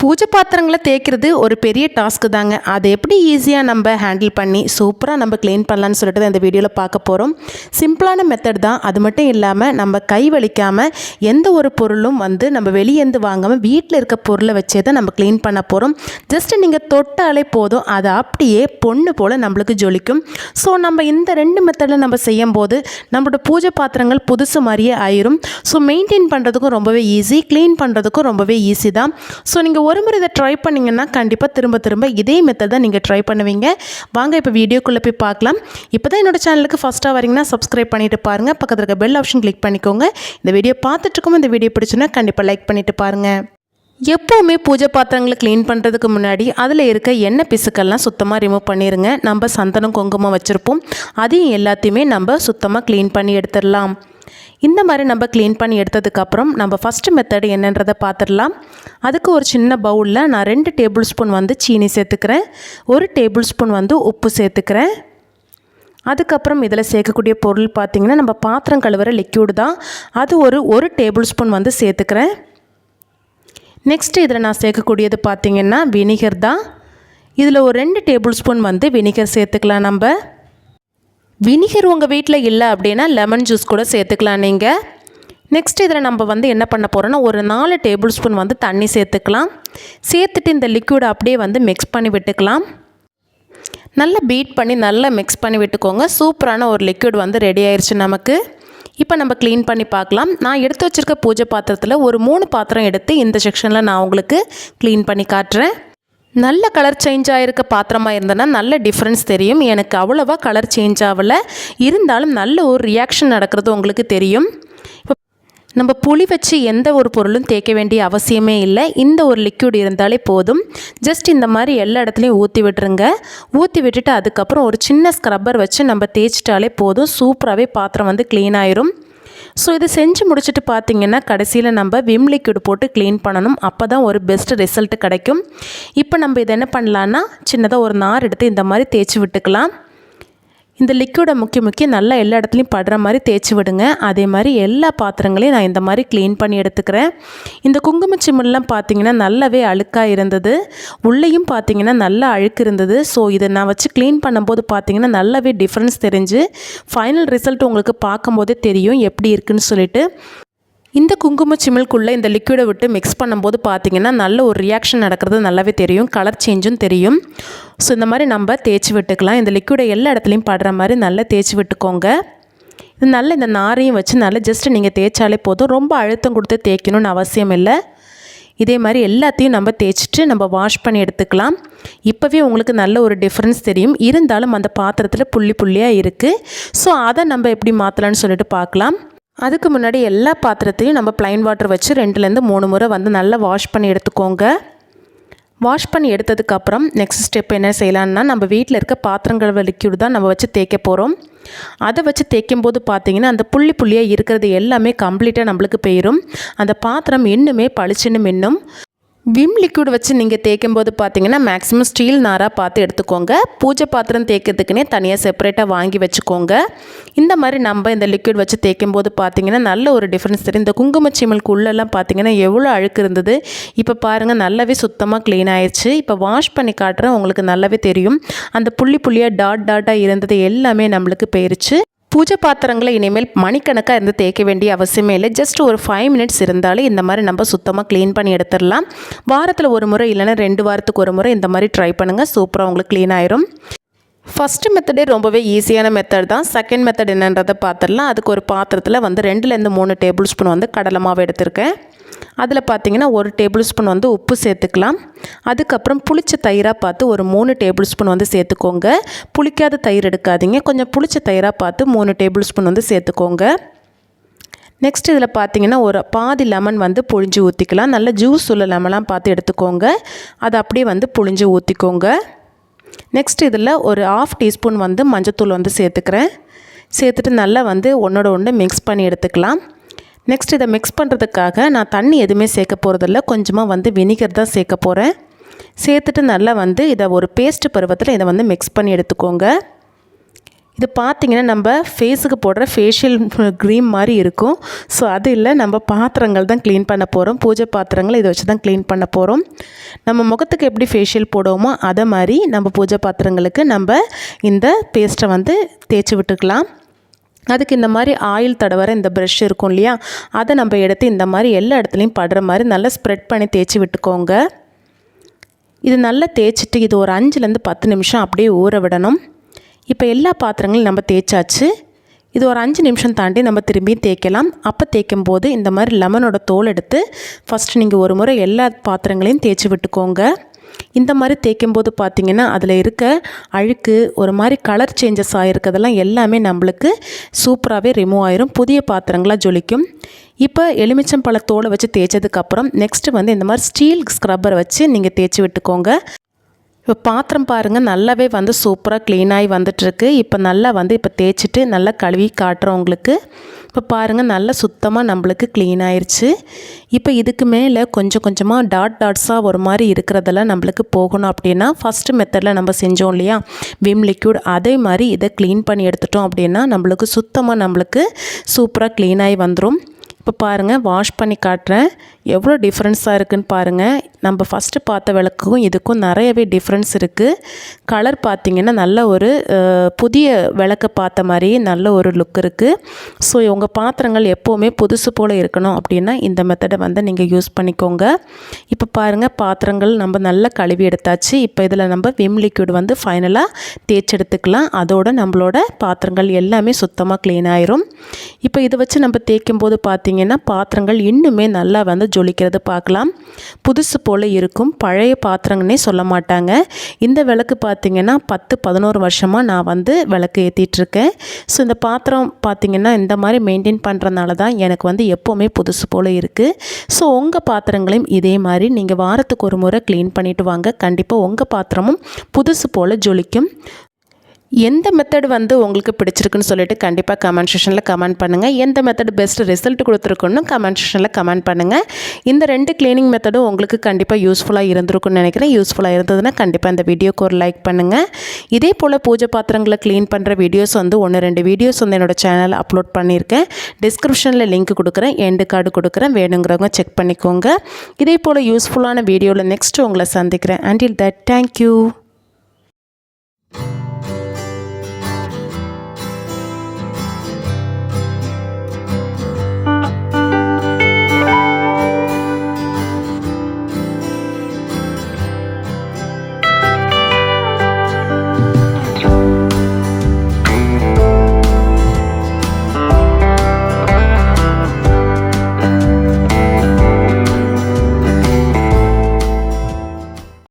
பூஜை பாத்திரங்களை தேய்க்கிறது ஒரு பெரிய டாஸ்க்கு தாங்க. அதை எப்படி ஈஸியாக நம்ம ஹேண்டில் பண்ணி சூப்பராக நம்ம க்ளீன் பண்ணலான்னு சொல்லிட்டு தான் இந்த வீடியோவில் பார்க்க போகிறோம் சிம்பிளான மெத்தட் தான். அது மட்டும் இல்லாமல் நம்ம கை வலிக்காமல் எந்த ஒரு பொருளும் வந்து நம்ம வெளியேந்து வாங்காமல் வீட்டில் இருக்க பொருளை வச்சே தான் நம்ம க்ளீன் பண்ண போகிறோம் ஜஸ்ட் நீங்கள் தொட்டாலே போதும். அது அப்படியே பொண்ணு போல் நம்மளுக்கு ஜொலிக்கும். ஸோ நம்ம இந்த ரெண்டு மெத்தடில் நம்ம செய்யும் போது நம்மளோட பூஜை பாத்திரங்கள் புதுசு மாதிரியே ஆயிரும். ஸோ மெயின்டைன் பண்ணுறதுக்கும் ரொம்பவே ஈஸி க்ளீன் பண்ணுறதுக்கும் ரொம்பவே ஈஸி தான். ஸோ நீங்கள் ஒரு முறை இதை ட்ரை பண்ணிங்கன்னா கண்டிப்பாக திரும்ப திரும்ப இதே மெத்தட் தான் நீங்கள் ட்ரை பண்ணுவீங்க. வாங்க இப்போ வீடியோக்குள்ளே போய் பார்க்கலாம். இப்போ தான் என்னோடய சேனலுக்கு ஃபஸ்ட்டாக வரீங்கன்னா சப்ஸ்கிரைப் பண்ணிட்டு பாருங்கள் பக்கத்தில் இருக்க பெல் ஆப்ஷன் கிளிக் பண்ணிக்கோங்க. இந்த வீடியோ பார்த்துட்ருக்கோம் இந்த வீடியோ பிடிச்சுன்னா கண்டிப்பாக லைக் பண்ணிட்டு பாருங்கள் எப்போவுமே பூஜை பாத்திரங்களை க்ளீன் பண்ணுறதுக்கு முன்னாடி அதில் இருக்க எண்ணெய் பிசுக்கெல்லாம் சுத்தமாக ரிமூவ் பண்ணிடுங்க நம்ம சந்தனம் குங்குமம் வச்சுருப்போம். அதையும் எல்லாத்தையுமே நம்ம சுத்தமாக க்ளீன் பண்ணி எடுத்துடலாம். இந்த மாதிரி நம்ம க்ளீன் பண்ணி எடுத்ததுக்கப்புறம் நம்ம ஃபஸ்ட்டு மெத்தடு என்னன்றதை பார்த்துடலாம். அதுக்கு ஒரு சின்ன பவுலில் நான் ரெண்டு டேபிள் ஸ்பூன் வந்து சீனி சேர்த்துக்கிறேன். ஒரு டேபிள் ஸ்பூன் வந்து உப்பு சேர்த்துக்கிறேன். அதுக்கப்புறம் இதில் சேர்க்கக்கூடிய பொருள் பார்த்திங்கன்னா நம்ம பாத்திரம் கழுவுற லிக்யூடு தான். அது ஒரு ஒரு டேபிள் ஸ்பூன் வந்து சேர்த்துக்கிறேன். நெக்ஸ்ட்டு இதில் நான் சேர்க்கக்கூடியது பார்த்திங்கன்னா வினிகர் தான். இதில் ஒரு ரெண்டு டேபிள் ஸ்பூன் வந்து வினிகர் சேர்த்துக்கலாம் நம்ம. வினிகர் உங்கள் வீட்டில் இல்லை அப்படின்னா லெமன் ஜூஸ் கூட சேர்த்துக்கலாம் நீங்கள் நெக்ஸ்ட் இதில் நம்ம வந்து என்ன பண்ண போகிறோன்னா ஒரு நாலு டேபிள் ஸ்பூன் வந்து தண்ணி சேர்த்துக்கலாம். சேர்த்துட்டு இந்த லிக்யூடை அப்படியே வந்து மிக்ஸ் பண்ணி விட்டுக்கலாம். நல்லா பீட் பண்ணி நல்லா மிக்ஸ் பண்ணி விட்டுக்கோங்க. சூப்பரான ஒரு லிக்யூட் வந்து ரெடி ஆயிடுச்சு நமக்கு. இப்போ நம்ம க்ளீன் பண்ணி பார்க்கலாம். நான் எடுத்து வச்சுருக்க பூஜை பாத்திரத்தில் ஒரு மூணு பாத்திரம் எடுத்து இந்த செக்ஷனில் நான் உங்களுக்கு க்ளீன் பண்ணி காட்டுறேன். நல்ல கலர் சேஞ்ச் ஆகிருக்க பாத்திரமாக இருந்ததுன்னா நல்ல டிஃப்ரென்ஸ் தெரியும். எனக்கு அவ்வளோவா கலர் சேஞ்ச் ஆகலை இருந்தாலும் நல்ல ஒரு ரியாக்ஷன் நடக்கிறது உங்களுக்கு தெரியும். இப்போ நம்ம புளி வச்சு எந்த ஒரு பொருளும் தேய்க்க வேண்டிய அவசியமே இல்லை. இந்த ஒரு லிக்யூட் இருந்தாலே போதும். ஜஸ்ட் இந்த மாதிரி எல்லா இடத்துலையும் ஊற்றி விட்டுருங்க. ஊற்றி விட்டுட்டு அதுக்கப்புறம் ஒரு சின்ன ஸ்க்ரப்பர் வச்சு நம்ம தேய்ச்சிட்டாலே போதும். சூப்பராகவே பாத்திரம் வந்து க்ளீன் ஆயிரும். ஸோ இதை செஞ்சு முடிச்சுட்டு பார்த்தீங்கன்னா கடைசியில் நம்ம விம் லிக்விட் போட்டு க்ளீன் பண்ணணும். அப்போ தான் ஒரு பெஸ்ட் ரிசல்ட் கிடைக்கும். இப்போ நம்ம இதை என்ன பண்ணலான்னா சின்னதாக ஒரு நார் எடுத்து இந்த மாதிரி தேய்ச்சி விட்டுக்கலாம். இந்த லிக்விடை முக்கிய முக்கி நல்லா எல்லா இடத்துலையும் படுற மாதிரி தேய்ச்சி விடுங்க. அதே மாதிரி எல்லா பாத்திரங்களையும் நான் இந்த மாதிரி க்ளீன் பண்ணி எடுத்துக்கிறேன். இந்த குங்கும பார்த்தீங்கன்னா நல்லாவே அழுக்காக இருந்தது. உள்ளேயும் பார்த்தீங்கன்னா நல்லா அழுக்கு இருந்தது. ஸோ இதை நான் வச்சு க்ளீன் பண்ணும்போது பார்த்தீங்கன்னா நல்லாவே டிஃப்ரென்ஸ் தெரிஞ்சு ஃபைனல் ரிசல்ட் உங்களுக்கு பார்க்கும்போதே தெரியும் எப்படி இருக்குன்னு சொல்லிட்டு. இந்த குங்கும சிமிழ்க்குள்ளே இந்த லிக்விடை விட்டு மிக்ஸ் பண்ணும்போது பார்த்திங்கன்னா நல்ல ஒரு ரியாக்ஷன் நடக்கிறது நல்லாவே தெரியும் கலர் சேஞ்சும் தெரியும். ஸோ இந்த மாதிரி நம்ம தேய்ச்சி விட்டுக்கலாம். இந்த லிக்விடை எல்லா இடத்துலையும் படுற மாதிரி நல்லா தேய்ச்சி விட்டுக்கோங்க. இது நல்ல இந்த நாரையும் வச்சு நல்லா ஜஸ்ட்டு நீங்கள் தேய்ச்சாலே போதும். ரொம்ப அழுத்தம் கொடுத்து தேய்க்கணும்னு அவசியம் இல்லை. இதே மாதிரி எல்லாத்தையும் நம்ம தேய்ச்சிட்டு நம்ம வாஷ் பண்ணி எடுத்துக்கலாம். இப்போவே உங்களுக்கு நல்ல ஒரு டிஃப்ரென்ஸ் தெரியும். இருந்தாலும் அந்த பாத்திரத்தில் புள்ளி புள்ளியாக இருக்குது ஸோ அதை நம்ம எப்படி மாற்றலான்னு சொல்லிட்டு பார்க்கலாம் அதுக்கு முன்னாடி எல்லா பாத்திரத்தையும் நம்ம ப்ளைன் வாட்டர் வச்சு ரெண்டுலேருந்து மூணு முறை வந்து நல்லா வாஷ் பண்ணி எடுத்துக்கோங்க. வாஷ் பண்ணி எடுத்ததுக்கப்புறம் நெக்ஸ்ட் ஸ்டெப் என்ன செய்யலான்னா நம்ம வீட்டில் இருக்க பாத்திரங்கள் லிக்யூடு தான் நம்ம வச்சு தேய்க்க போகிறோம் அதை வச்சு தேய்க்கும் போது பார்த்தீங்கன்னா அந்த புள்ளி புள்ளியாக இருக்கிறது எல்லாமே கம்ப்ளீட்டாக நம்மளுக்கு போயிடும் அந்த பாத்திரம் இன்னுமே பளிச்சுன்னு மின்னும். விம் லிக்விட் வச்சு நீங்கள் தேய்க்கும் போது பார்த்தீங்கன்னா மேக்ஸிமம் ஸ்டீல் நாராக பார்த்து எடுத்துக்கோங்க. பூஜை பாத்திரம் தேய்க்கிறதுக்குனே தனியாக செப்பரேட்டாக வாங்கி வச்சுக்கோங்க. இந்த மாதிரி நம்ம இந்த லிக்விட் வச்சு தேய்க்கும் போது பார்த்தீங்கன்னா நல்ல ஒரு டிஃப்ரென்ஸ் தெரியும் இந்த குங்குமச்சிமலுக்கு உள்ளெல்லாம் பார்த்தீங்கன்னா எவ்வளோ அழுக்கு இருந்தது. இப்போ பாருங்கள் நல்லாவே சுத்தமாக க்ளீன் ஆயிடுச்சு இப்போ வாஷ் பண்ணி காட்டுறேன் உங்களுக்கு நல்லாவே தெரியும். அந்த புள்ளி புள்ளியாக டாட் டாட்டாக இருந்தது எல்லாமே நம்மளுக்கு போயிருச்சு. பூஜை பாத்திரங்களை இனிமேல் மணிக்கணக்காக இருந்து தேய்க்க வேண்டிய அவசியமே இல்லை. ஜஸ்ட் ஒரு ஃபைவ் மினிட்ஸ் இருந்தாலே இந்த மாதிரி நம்ம சுத்தமாக க்ளீன் பண்ணி எடுத்துடலாம். வாரத்தில் ஒரு முறை இல்லைன்னா ரெண்டு வாரத்துக்கு ஒரு முறை இந்த மாதிரி ட்ரை பண்ணுங்கள் சூப்பராக உங்களுக்கு க்ளீன் ஆயிரும். ஃபஸ்ட்டு மெத்தடே ரொம்பவே ஈஸியான மெத்தட் தான். செகண்ட் மெத்தட் என்னன்றதை பார்த்துடலாம் அதுக்கு ஒரு பாத்திரத்தில் வந்து ரெண்டுலேருந்து மூணு டேபிள் ஸ்பூன் வந்து கடலை மாவு எடுத்திருக்கேன். அதில் பார்த்தீங்கன்னா ஒரு டேபிள் ஸ்பூன் வந்து உப்பு சேர்த்துக்கலாம். அதுக்கப்புறம் புளிச்ச தயிராக பார்த்து ஒரு மூணு டேபிள் ஸ்பூன் வந்து சேர்த்துக்கோங்க. புளிக்காத தயிர் எடுக்காதீங்க. கொஞ்சம் புளிச்ச தயிராக பார்த்து மூணு டேபிள் ஸ்பூன் வந்து சேர்த்துக்கோங்க. நெக்ஸ்ட் இதில் பார்த்தீங்கன்னா ஒரு பாதி லெமன் வந்து புழிஞ்சு ஊற்றிக்கலாம் நல்ல ஜூஸ் உள்ள லெமன்லாம் பார்த்து எடுத்துக்கோங்க. அதை அப்படியே வந்து புழிஞ்சு ஊற்றிக்கோங்க நெக்ஸ்ட் இதில் ஒரு ஆஃப் டீஸ்பூன் வந்து மஞ்சத்தூள் வந்து சேர்த்துக்கிறேன். சேர்த்துட்டு நல்லா வந்து ஒன்றோட ஒன்று மிக்ஸ் பண்ணி எடுத்துக்கலாம். நெக்ஸ்ட் இதை மிக்ஸ் பண்ணுறதுக்காக நான் தண்ணி எதுவுமே சேர்க்க போகிறதில்ல கொஞ்சமாக வந்து வினிகர் தான் சேர்க்க போகிறேன் சேர்த்துட்டு நல்லா வந்து இதை ஒரு பேஸ்ட் பருவத்தில் இதை வந்து மிக்ஸ் பண்ணி எடுத்துக்கோங்க. இது பார்த்தீங்கன்னா நம்ம ஃபேஸுக்கு போடுற ஃபேஷியல் க்ரீம் மாதிரி இருக்கும். ஸோ அது இல்லை நம்ம பாத்திரங்கள் தான் க்ளீன் பண்ண போகிறோம் பூஜை பாத்திரங்கள் இதை வச்சு தான் க்ளீன் பண்ண போகிறோம் நம்ம முகத்துக்கு எப்படி ஃபேஷியல் போடுவோமோ அதை மாதிரி நம்ம பூஜை பாத்திரங்களுக்கு நம்ம இந்த பேஸ்ட்டை வந்து தேய்ச்சி விட்டுக்கலாம். அதுக்கு இந்த மாதிரி ஆயில் தடவர இந்த ப்ரஷ் இருக்கும் இல்லையா? அதை நம்ம எடுத்து இந்த மாதிரி எல்லா இடத்துலையும் படுற மாதிரி நல்லா ஸ்ப்ரெட் பண்ணி தேய்ச்சி விட்டுக்கோங்க. இது நல்லா தேய்ச்சிட்டு இது ஒரு அஞ்சுலேருந்து பத்து நிமிஷம் அப்படியே ஊற விடணும். இப்போ எல்லா பாத்திரங்களையும் நம்ம தேய்ச்சாச்சு. இது ஒரு அஞ்சு நிமிஷம் தாண்டி நம்ம திரும்பி தேய்க்கலாம். அப்போ தேய்க்கும் போது இந்த மாதிரி லெமனோட தோல் எடுத்து ஃபஸ்ட்டு நீங்கள் ஒரு முறை எல்லா பாத்திரங்களையும் தேய்ச்சி விட்டுக்கோங்க. இந்த மாதிரி தேய்க்கும் போது பார்த்திங்கன்னா அதில் இருக்க அழுக்கு ஒரு மாதிரி கலர் சேஞ்சஸ் ஆகிருக்கிறதெல்லாம் எல்லாமே நம்மளுக்கு சூப்பராகவே ரிமூவ் ஆயிரும். புதிய பாத்திரங்களாக ஜொலிக்கும். இப்போ எலுமிச்சம்பழத்தோலை வச்சு தேய்ச்சதுக்கப்புறம் நெக்ஸ்ட்டு வந்து இந்த மாதிரி ஸ்டீல் ஸ்க்ரப்பரை வச்சு நீங்கள் தேய்ச்சி விட்டுக்கோங்க. இப்போ பாத்திரம் பாருங்கள் நல்லாவே வந்து சூப்பராக க்ளீனாகி வந்துட்டுருக்கு. இப்போ நல்லா வந்து இப்போ தேய்ச்சிட்டு நல்லா கழுவி காட்டுறோம் உங்களுக்கு. இப்போ பாருங்கள் நல்லா சுத்தமாக நம்மளுக்கு க்ளீன் ஆயிடுச்சு இப்போ இதுக்கு மேலே கொஞ்சம் கொஞ்சமாக டாட் டாட்ஸாக ஒரு மாதிரி இருக்கிறதெல்லாம் நம்மளுக்கு போகணும் அப்படின்னா ஃபஸ்ட்டு மெத்தடில் நம்ம செஞ்சோம் இல்லையா? விம் லிக்யூட் அதே மாதிரி இதை க்ளீன் பண்ணி எடுத்துட்டோம் அப்படின்னா நம்மளுக்கு சுத்தமாக நம்மளுக்கு சூப்பராக க்ளீன் ஆகி வந்துடும் இப்போ பாருங்கள் வாஷ் பண்ணி காட்டுறேன். எவ்வளோ டிஃப்ரென்ஸாக இருக்குதுன்னு பாருங்கள் நம்ம ஃபஸ்ட்டு பார்த்த விளக்குக்கும் இதுக்கும் நிறையவே டிஃப்ரென்ஸ் இருக்குது கலர் பார்த்திங்கன்னா நல்ல ஒரு புதிய விளக்கை பார்த்த மாதிரி நல்ல ஒரு லுக் இருக்குது ஸோ உங்கள் பாத்திரங்கள் எப்போவுமே புதுசு போல் இருக்கணும் அப்படின்னா இந்த மெத்தடை வந்து நீங்கள் யூஸ் பண்ணிக்கோங்க. இப்போ பாருங்கள் பாத்திரங்கள் நம்ம நல்லா கழுவி எடுத்தாச்சு. இப்போ இதில் நம்ம விம் லிக்விட் வந்து ஃபைனலாக தேய்ச்சி எடுத்துக்கலாம். அதோட நம்மளோட பாத்திரங்கள் எல்லாமே சுத்தமாக க்ளீன் ஆயிரும். இப்போ இதை வச்சு நம்ம தேய்க்கும் போது பார்த்திங்கன்னா பாத்திரங்கள் இன்னுமே நல்லா வந்து ஜொலிக்கிறது பார்க்கலாம். புதுசு போல் இருக்கும். பழைய பாத்திரங்கன்னே சொல்ல மாட்டாங்க. இந்த விளக்கு பார்த்திங்கன்னா பத்து பதினோரு வருஷமாக நான் வந்து விளக்கு ஏற்றிட்டுருக்கேன் ஸோ இந்த பாத்திரம் பார்த்திங்கன்னா இந்த மாதிரி மெயின்டைன் பண்ணுறதுனால தான் எனக்கு வந்து எப்போவுமே புதுசு போல் இருக்குது ஸோ உங்கள் பாத்திரங்களையும் இதே மாதிரி நீங்கள் வாரத்துக்கு ஒரு முறை க்ளீன் பண்ணிவிட்டு வாங்க. கண்டிப்பாக உங்கள் பாத்திரமும் புதுசு போல் ஜொலிக்கும். எந்த மெத்தட் வந்து உங்களுக்கு பிடிச்சிருக்குன்னு சொல்லிட்டு கண்டிப்பாக கமெண்ட் செஷனில் கமெண்ட் பண்ணுங்கள் எந்த மெத்தட் பெஸ்ட் ரிசல்ட் கொடுத்துருக்குன்னு கமெண்ட் செஷனில் கமெண்ட் பண்ணுங்கள் இந்த ரெண்டு க்ளீனிங் மெத்தடும் உங்களுக்கு கண்டிப்பாக யூஸ்ஃபுல்லாக இருந்திருக்குன்னு நினைக்கிறேன். யூஸ்ஃபுல்லாக இருந்ததுன்னா கண்டிப்பாக இந்த வீடியோக்கு ஒரு லைக் பண்ணுங்கள் இதே போல் பூஜை பாத்திரங்களை க்ளீன் பண்ணுற வீடியோஸ் வந்து ஒன்று ரெண்டு வீடியோஸ் வந்து என்னோடய சேனலில் அப்லோட் பண்ணியிருக்கேன். டிஸ்கிரிப்ஷனில் லிங்க் கொடுக்குறேன். எண்டு கார்டு கொடுக்குறேன். வேணுங்கிறவங்க செக் பண்ணிக்கோங்க. இதே போல் யூஸ்ஃபுல்லான வீடியோவில் நெக்ஸ்ட்டு உங்களை சந்திக்கிறேன். Until that thank you